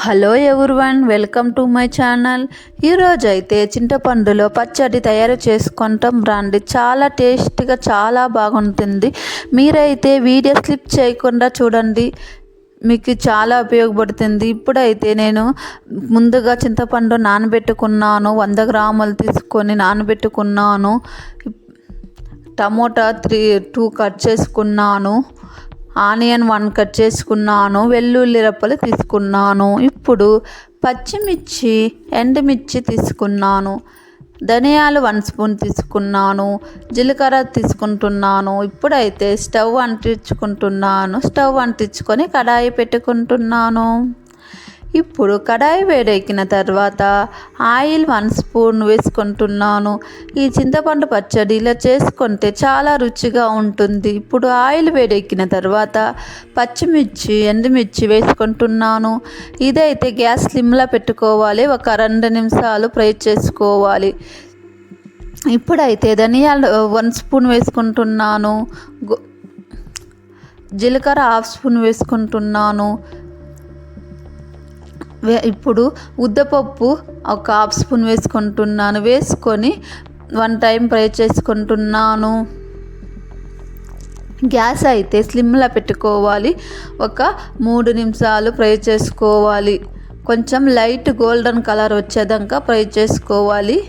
Hello one welcome to my channel ఈరోజు అయితే చింతపండులో పచ్చడి తయారు చేసుకుంటాం రండి. చాలా టేస్ట్గా చాలా బాగుంటుంది. మీరైతే వీడియో స్లిప్ చేయకుండా చూడండి. మీకు చాలా ఉపయోగపడుతుంది. ఇప్పుడైతే నేను ముందుగా చింతపండు నానబెట్టుకున్నాను. వంద గ్రాములు తీసుకొని నానబెట్టుకున్నాను. టమోటా త్రీ టూ కట్ చేసుకున్నాను. ఆనియన్ వన్ కట్ చేసుకున్నాను వెల్లుల్లి రెప్పలు తీసుకున్నాను. ఇప్పుడు పచ్చిమిర్చి ఎండుమిర్చి తీసుకున్నాను. ధనియాలు వన్ స్పూన్ తీసుకున్నాను. జీలకర్ర తీసుకుంటున్నాను. ఇప్పుడైతే స్టవ్ అంటించుకుంటున్నాను. స్టవ్ అంటించుకొని కడాయి పెట్టుకుంటున్నాను. ఇప్పుడు కడాయి వేడెక్కిన తర్వాత ఆయిల్ వన్ స్పూన్ వేసుకుంటున్నాను. ఈ చింతపండు పచ్చడి ఇలా చేసుకుంటే చాలా రుచిగా ఉంటుంది. ఇప్పుడు ఆయిల్ వేడెక్కిన తర్వాత పచ్చిమిర్చి ఎండుమిర్చి వేసుకుంటున్నాను. ఇదైతే గ్యాస్ స్లిమ్లో పెట్టుకోవాలి. ఒక రెండు నిమిషాలు ఫ్రై చేసుకోవాలి. ఇప్పుడైతే ధనియాలు వన్ స్పూన్ వేసుకుంటున్నాను. జీలకర్ర హాఫ్ స్పూన్ వేసుకుంటున్నాను. ఇప్పుడు ఉద్దపప్పు ఒక హాఫ్ స్పూన్ వేసుకుంటున్నాను. వేసుకొని వన్ టైం ఫ్రై చేసుకుంటున్నాను. గ్యాస్ అయితే స్లిమ్లో పెట్టుకోవాలి. ఒక మూడు నిమిషాలు ఫ్రై చేసుకోవాలి. కొంచెం లైట్ గోల్డెన్ కలర్ వచ్చేదాకా ఫ్రై చేసుకోవాలి.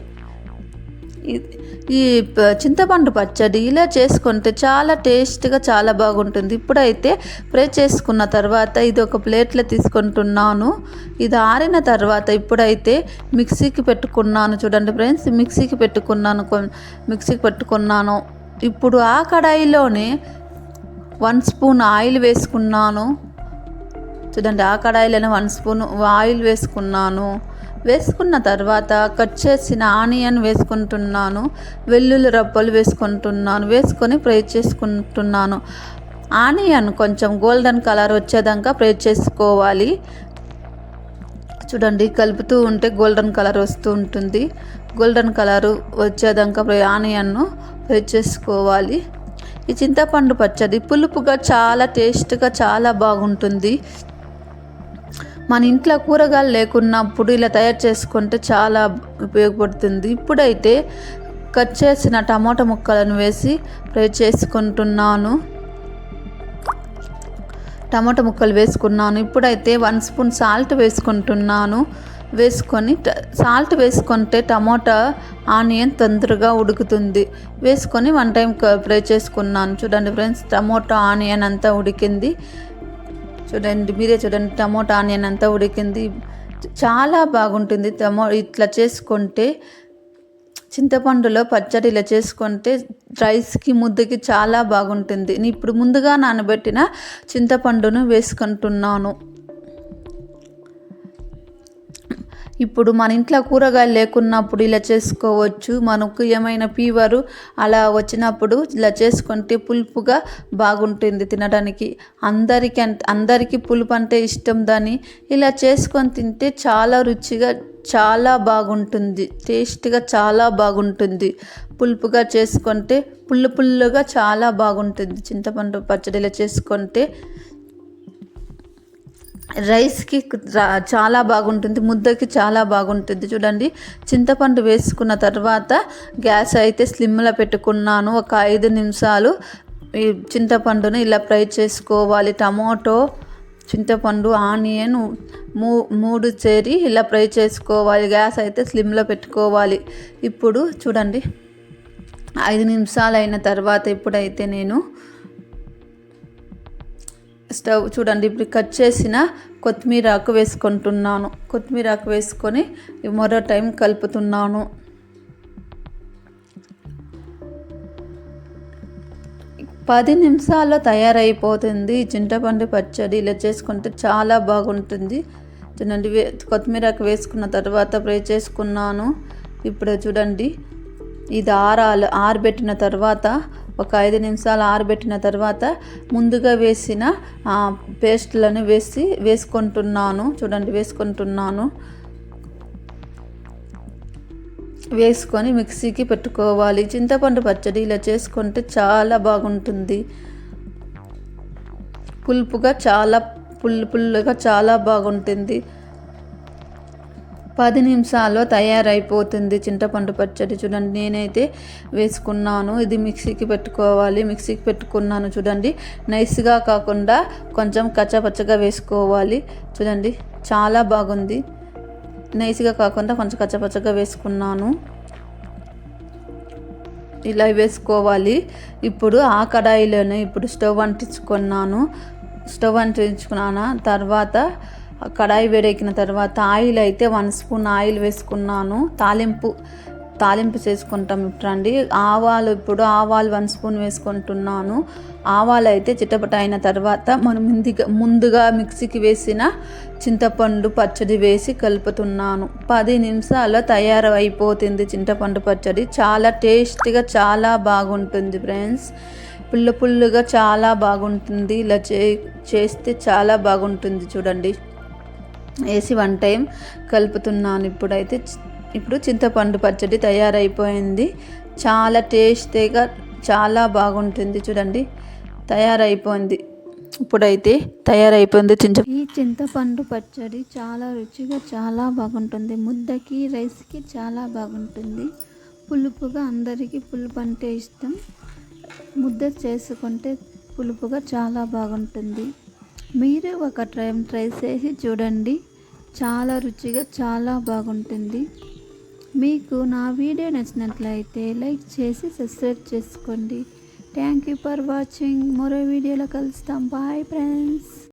ఈ చింతపండు పచ్చడి ఇలా చేసుకుంటే చాలా టేస్ట్గా చాలా బాగుంటుంది. ఇప్పుడైతే ఫ్రై చేసుకున్న తర్వాత ఇది ఒక ప్లేట్లో తీసుకుంటున్నాను. ఇది ఆరిన తర్వాత ఇప్పుడైతే మిక్సీకి పెట్టుకున్నాను. చూడండి ఫ్రెండ్స్ మిక్సీకి పెట్టుకున్నాను. మిక్సీకి పెట్టుకున్నాను. ఇప్పుడు ఆ కడాయిలోనే వన్ స్పూన్ ఆయిల్ వేసుకున్నాను. చూడండి ఆ కడాయిలోనే వన్ స్పూన్ ఆయిల్ వేసుకున్నాను. వేసుకున్న తర్వాత కట్ చేసిన ఆనియన్ వేసుకుంటున్నాను వెల్లుల్లి రబ్బలు వేసుకుంటున్నాను వేసుకొని ఫ్రై చేసుకుంటున్నాను. ఆనియన్ కొంచెం గోల్డెన్ కలర్ వచ్చేదాకా ఫ్రై చేసుకోవాలి. చూడండి కలుపుతూ ఉంటే గోల్డెన్ కలర్ వస్తూ ఉంటుంది. గోల్డెన్ కలర్ వచ్చేదాకా ఫ్రై ఆనియన్ను ఫ్రై చేసుకోవాలి. ఈ చింతపండు పచ్చడి పులుపుగా చాలా టేస్ట్గా చాలా బాగుంటుంది. మన ఇంట్లో కూరగాయలు లేకున్నప్పుడు ఇలా తయారు చేసుకుంటే చాలా ఉపయోగపడుతుంది. ఇప్పుడైతే కట్ చేసిన టమాటా ముక్కలను వేసి ఫ్రై చేసుకుంటున్నాను. టమాటా ముక్కలు వేసుకున్నాను. ఇప్పుడైతే వన్ స్పూన్ సాల్ట్ వేసుకుంటున్నాను. వేసుకొని సాల్ట్ వేసుకుంటే టమాటా ఆనియన్ తొందరగా ఉడుకుతుంది. వేసుకొని వన్ టైం ఫ్రై చేసుకున్నాను. చూడండి ఫ్రెండ్స్ టమోటా ఆనియన్ అంతా ఉడికింది. చూడండి మీరే చూడండి టమోటా ఆనియన్ అంతా ఉడికింది. చాలా బాగుంటుంది టమో ఇట్లా చేసుకుంటే చింతపండులో పచ్చడి ఇలా చేసుకుంటే రైస్కి ముద్దకి చాలా బాగుంటుంది. నేను ఇప్పుడు ముందుగా నానబెట్టిన చింతపండును వేసుకుంటున్నాను. ఇప్పుడు మన ఇంట్లో కూరగాయలు లేకున్నప్పుడు ఇలా చేసుకోవచ్చు. మనకు ఏమైనా ఫీవరు అలా వచ్చినప్పుడు ఇలా చేసుకుంటే పులుపుగా బాగుంటుంది తినడానికి. అందరికీ అందరికీ పులుపు అంటే ఇష్టం దాన్ని ఇలా చేసుకొని తింటే చాలా రుచిగా చాలా బాగుంటుంది. టేస్ట్గా చాలా బాగుంటుంది. పులుపుగా చేసుకుంటే పుల్లు పుల్లుగా చాలా బాగుంటుంది. చింతపండు పచ్చడిలో చేసుకుంటే రైస్కి చాలా బాగుంటుంది ముద్దకి చాలా బాగుంటుంది. చూడండి చింతపండు వేసుకున్న తర్వాత గ్యాస్ అయితే స్లిమ్లో పెట్టుకున్నాను. ఒక ఐదు నిమిషాలు ఈ చింతపండును ఇలా ఫ్రై చేసుకోవాలి. టమాటో చింతపండు ఆనియన్ మూ మూడు చేరి ఇలా ఫ్రై చేసుకోవాలి. గ్యాస్ అయితే స్లిమ్లో పెట్టుకోవాలి. ఇప్పుడు చూడండి ఐదు నిమిషాలు అయిన తర్వాత ఇప్పుడైతే నేను స్టవ్ చూడండి ఇప్పుడు కట్ చేసిన కొత్తిమీర ఆకు వేసుకుంటున్నాను. కొత్తిమీర ఆకు వేసుకొని మరో టైం కలుపుతున్నాను. పది నిమిషాల్లో తయారైపోతుంది. చింతపండు పచ్చడి ఇలా చేసుకుంటే చాలా బాగుంటుంది. చూడండి కొత్తిమీరకు వేసుకున్న తర్వాత ఫ్రై చేసుకున్నాను. ఇప్పుడు చూడండి ఇది ఆరాలు ఆరబెట్టిన తర్వాత ఒక ఐదు నిమిషాలు ఆరబెట్టిన తర్వాత ముందుగా వేసిన పేస్ట్లను వేసి వేసుకుంటున్నాను. చూడండి వేసుకుంటున్నాను. వేసుకొని మిక్సీకి పెట్టుకోవాలి. చింతపండు పచ్చడి ఇలా చేసుకుంటే చాలా బాగుంటుంది. పులుపుగా చాలా పుల్లు పుల్లుగా చాలా బాగుంటుంది. పది నిమిషాల్లో తయారైపోతుంది చింతపండు పచ్చడి. చూడండి నేనైతే వేసుకున్నాను. ఇది మిక్సీకి పెట్టుకోవాలి. మిక్సీకి పెట్టుకున్నాను చూడండి. నైస్గా కాకుండా కొంచెం కచ్చపచ్చగా వేసుకోవాలి. చూడండి చాలా బాగుంది. నైస్గా కాకుండా కొంచెం కచ్చపచ్చగా వేసుకున్నాను. ఇలా వేసుకోవాలి. ఇప్పుడు ఆ కడాయిలోనే ఇప్పుడు స్టవ్ అంటించుకున్నాను. స్టవ్ అంటించుకున్నాను తర్వాత కడాయి వేడెక్కిన తర్వాత ఆయిల్ అయితే వన్ స్పూన్ ఆయిల్ వేసుకున్నాను. తాలింపు తాలింపు చేసుకుంటాం ఇప్పుడు అండి ఆవాలు ఇప్పుడు ఆవాలు వన్ స్పూన్ వేసుకుంటున్నాను. ఆవాలు అయితే చిట్టపట అయిన తర్వాత మనం ముందుగా ముందుగా మిక్సీకి వేసిన చింతపండు పచ్చడి వేసి కలుపుతున్నాను. పది నిమిషాల్లో తయారు అయిపోతుంది చింతపండు పచ్చడి. చాలా టేస్టీగా చాలా బాగుంటుంది ఫ్రెండ్స్. పుల్ల పుల్లుగా చాలా బాగుంటుంది. ఇలా చే చేస్తే చాలా బాగుంటుంది చూడండి. వేసి వన్ టైం కలుపుతున్నాను ఇప్పుడైతే. ఇప్పుడు చింతపండు పచ్చడి తయారైపోయింది. చాలా టేస్టీగా చాలా బాగుంటుంది చూడండి. తయారైపోయింది. ఇప్పుడైతే తయారైపోయింది చింత ఈ చింతపండు పచ్చడి చాలా రుచిగా చాలా బాగుంటుంది. ముద్దకి రైస్కి చాలా బాగుంటుంది. పులుపుగా అందరికీ పులుపు అంటే ఇష్టం. ముద్ద చేసుకుంటే పులుపుగా చాలా బాగుంటుంది. మీరు ఒక టైం ట్రై చేసి చూడండి. చాలా రుచిగా చాలా బాగుంటుంది. మీకు నా వీడియో నచ్చినట్లయితే లైక్ చేసి సబ్స్క్రైబ్ చేసుకోండి. థ్యాంక్ యూ ఫర్ వాచింగ్ మరో వీడియోలో కలుస్తాం. Bye friends